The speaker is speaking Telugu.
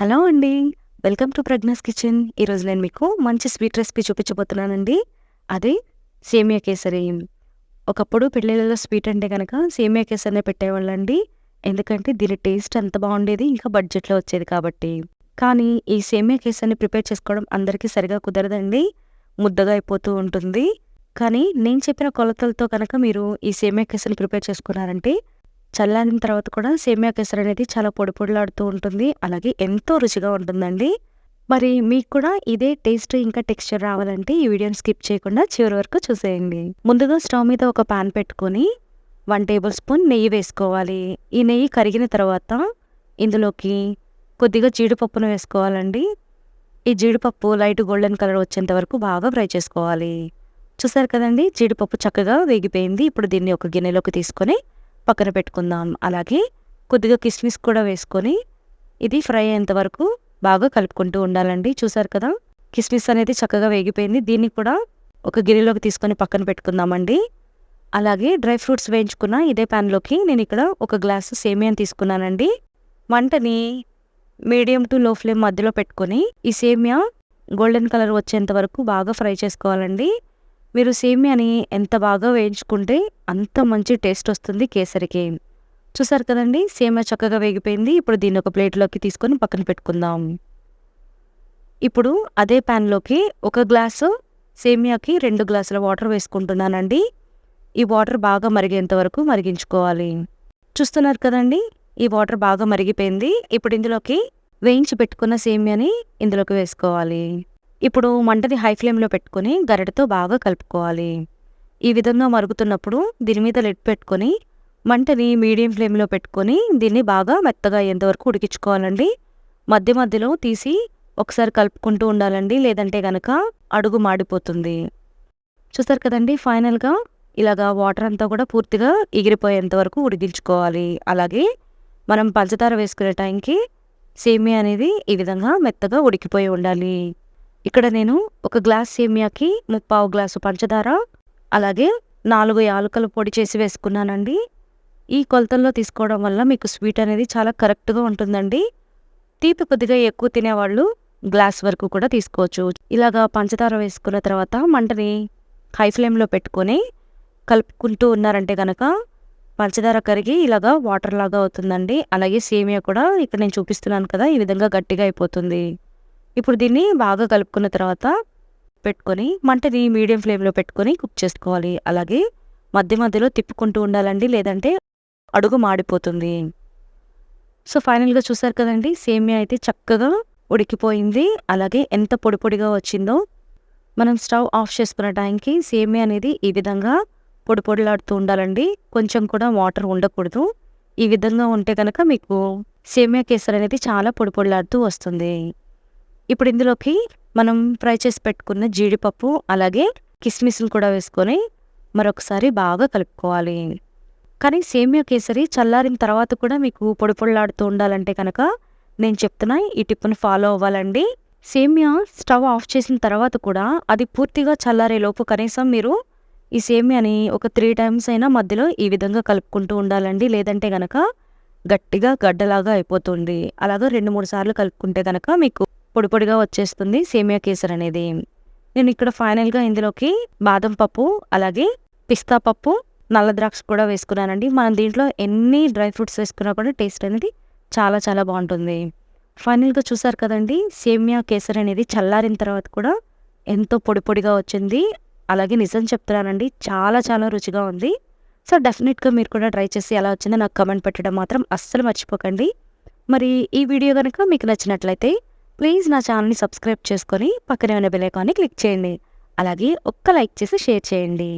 హలో అండి. Welcome to Pragna's kitchen. ఈరోజు నేను మీకు మంచి స్వీట్ రెసిపీ చూపించబోతున్నానండి. అదే సేమియా కేసరి. ఒకప్పుడు పెళ్ళిళ్ళలో స్వీట్ అంటే కనుక సేమియా కేసరినే పెట్టేవాళ్ళండి. ఎందుకంటే దీని టేస్ట్ అంత బాగుండేది ఇంకా బడ్జెట్లో వచ్చేది కాబట్టి. కానీ ఈ సేమియా కేసరిని ప్రిపేర్ చేసుకోవడం అందరికీ సరిగా కుదరదండి. ముద్దగా అయిపోతూ ఉంటుంది. కానీ నేను చెప్పిన కొలతలతో కనుక మీరు ఈ సేమియా కేసరిని ప్రిపేర్ చేసుకున్నారంటే చల్లారిన తర్వాత కూడా సేమియా కేసరి అనేది చాలా పొడి పొడిలాడుతూ ఉంటుంది. అలాగే ఎంతో రుచిగా ఉంటుందండి. మరి మీకు కూడా ఇదే టేస్ట్ ఇంకా టెక్స్చర్ రావాలంటే ఈ వీడియోని స్కిప్ చేయకుండా చివరి వరకు చూసేయండి. ముందుగా స్టవ్ మీద ఒక పాన్ పెట్టుకొని వన్ టేబుల్ స్పూన్ నెయ్యి వేసుకోవాలి. ఈ నెయ్యి కరిగిన తర్వాత ఇందులోకి కొద్దిగా జీడిపప్పును వేసుకోవాలండి. ఈ జీడిపప్పు లైట్ గోల్డెన్ కలర్ వచ్చేంత వరకు బాగా ఫ్రై చేసుకోవాలి. చూసారు కదండి జీడిపప్పు చక్కగా వేగిపోయింది. ఇప్పుడు దీన్ని ఒక గిన్నెలోకి తీసుకొని పక్కన పెట్టుకుందాం. అలాగే కొద్దిగా కిస్మిస్ కూడా వేసుకొని ఇది ఫ్రై అయ్యేంత వరకు బాగా కలుపుకుంటూ ఉండాలండి. చూసారు కదా? కిస్మిస్ అనేది చక్కగా వేగిపోయింది. దీన్ని కూడా ఒక గిన్నెలోకి తీసుకొని పక్కన పెట్టుకుందామండి. అలాగే డ్రై ఫ్రూట్స్ వేయించుకున్న ఇదే ప్యాన్లోకి నేను ఇక్కడ ఒక గ్లాసు సేమియాని తీసుకున్నానండి. వంటని మీడియం టు లో ఫ్లేమ్ మధ్యలో పెట్టుకొని ఈ సేమియా గోల్డెన్ కలర్ వచ్చేంత వరకు బాగా ఫ్రై చేసుకోవాలండి. మీరు సేమియాని ఎంత బాగా వేయించుకుంటే అంత మంచి టేస్ట్ వస్తుంది కేసరికి. చూసారు కదండి? సేమియా చక్కగా వేగిపోయింది. ఇప్పుడు దీన్ని ఒక ప్లేట్లోకి తీసుకొని పక్కన పెట్టుకుందాం. ఇప్పుడు అదే ప్యాన్లోకి ఒక గ్లాసు సేమియాకి రెండు గ్లాసుల వాటర్ వేసుకుంటున్నానండి. ఈ వాటర్ బాగా మరిగేంత వరకు మరిగించుకోవాలి. చూస్తున్నారు కదండి? ఈ వాటర్ బాగా మరిగిపోయింది. ఇప్పుడు ఇందులోకి వేయించి పెట్టుకున్న సేమియాని ఇందులోకి వేసుకోవాలి. ఇప్పుడు మంటని హై ఫ్లేమ్లో పెట్టుకొని గరిటతో బాగా కలుపుకోవాలి. ఈ విధంగా మరుగుతున్నప్పుడు దీని మీద లెడ్ పెట్టుకొని మంటని మీడియం ఫ్లేమ్లో పెట్టుకొని దీన్ని బాగా మెత్తగా అయ్యేంతవరకు ఉడికించుకోవాలండి. మధ్య మధ్యలో తీసి ఒకసారి కలుపుకుంటూ ఉండాలండి లేదంటే గనక అడుగు మాడిపోతుంది. చూస్తారు కదండి ఫైనల్గా ఇలాగా వాటర్ అంతా కూడా పూర్తిగా ఎగిరిపోయేంత వరకు ఉడికించుకోవాలి. అలాగే మనం పంచదార వేసుకునే టైంకి సేమియా అనేది ఈ విధంగా మెత్తగా ఉడికిపోయి ఉండాలి. ఇక్కడ నేను ఒక గ్లాస్ సేమియాకి ముప్పావు గ్లాసు పంచదార అలాగే నాలుగు యాలకుల పొడి చేసి వేసుకున్నానండి. ఈ కొలతల్లో తీసుకోవడం వల్ల మీకు స్వీట్ అనేది చాలా కరెక్ట్గా ఉంటుందండి. తీపి కొద్దిగా ఎక్కువ తినేవాళ్ళు గ్లాస్ వరకు కూడా తీసుకోవచ్చు. ఇలాగా పంచదార వేసుకున్న తర్వాత మంటని హై ఫ్లేమ్లో పెట్టుకొని కలుపుకుంటూ ఉన్నారంటే కనుక పంచదార కరిగి ఇలాగా వాటర్ లాగా అవుతుందండి. అలాగే సేమియా కూడా ఇక్కడ నేను చూపిస్తున్నాను కదా ఈ విధంగా గట్టిగా అయిపోతుంది. ఇప్పుడు దీన్ని బాగా కలుపుకున్న తర్వాత పెట్టుకొని మంటని మీడియం ఫ్లేమ్లో పెట్టుకొని కుక్ చేసుకోవాలి. అలాగే మధ్య మధ్యలో తిప్పుకుంటూ ఉండాలండి లేదంటే అడుగు మాడిపోతుంది. సో ఫైనల్గా చూసారు కదండి సేమియా అయితే చక్కగా ఉడికిపోయింది. అలాగే ఎంత పొడి పొడిగా వచ్చిందో మనం స్టవ్ ఆఫ్ చేసుకున్న టైంకి సేమియా అనేది ఈ విధంగా పొడి పొడిలాడుతూ ఉండాలండి. కొంచెం కూడా వాటర్ ఉండకూడదు. ఈ విధంగా ఉంటే కనుక మీకు సేమియా కేసర్ అనేది చాలా పొడి పొడిలాడుతూ వస్తుంది. ఇప్పుడు ఇందులోకి మనం ఫ్రై చేసి పెట్టుకున్న జీడిపప్పు అలాగే కిస్మిస్లు కూడా వేసుకొని మరొకసారి బాగా కలుపుకోవాలి. కానీ సేమియా కేసరి చల్లారిన తర్వాత కూడా మీకు పొడి పొడిలాడుతూ ఉండాలంటే కనుక నేను చెప్తున్నా ఈ టిప్ను ఫాలో అవ్వాలండి. సేమియా స్టవ్ ఆఫ్ చేసిన తర్వాత కూడా అది పూర్తిగా చల్లారే లోపు కనీసం మీరు ఈ సేమియాని ఒక త్రీ టైమ్స్ అయినా మధ్యలో ఈ విధంగా కలుపుకుంటూ ఉండాలండి. లేదంటే గనక గట్టిగా గడ్డలాగా అయిపోతుంది. అలాగా రెండు మూడు సార్లు కలుపుకుంటే గనక మీకు పొడి పొడిగా వచ్చేస్తుంది సేమియా కేసర్ అనేది. నేను ఇక్కడ ఫైనల్గా ఇందులోకి బాదం పప్పు అలాగే పిస్తా పప్పు నల్ల ద్రాక్ష కూడా వేసుకున్నానండి. మనం దీంట్లో ఎన్ని డ్రై ఫ్రూట్స్ వేసుకున్నా కూడా టేస్ట్ అనేది చాలా చాలా బాగుంటుంది. ఫైనల్గా చూసారు కదండి సేమియా కేసర్ అనేది చల్లారిన తర్వాత కూడా ఎంతో పొడి పొడిగా వచ్చింది. అలాగే నిజం చెప్తున్నానండి చాలా చాలా రుచిగా ఉంది. సో డెఫినెట్గా మీరు కూడా ట్రై చేసి ఎలా వచ్చిందో నాకు కమెంట్ పెట్టడం మాత్రం అస్సలు మర్చిపోకండి. మరి ఈ వీడియో కనుక మీకు నచ్చినట్లయితే ప్లీజ్ నా ఛానల్ని సబ్స్క్రైబ్ చేసుకొని పక్కనే ఉన్న బెల్ ఐకాన్ని క్లిక్ చేయండి. అలాగే ఒక్క లైక్ చేసి షేర్ చేయండి.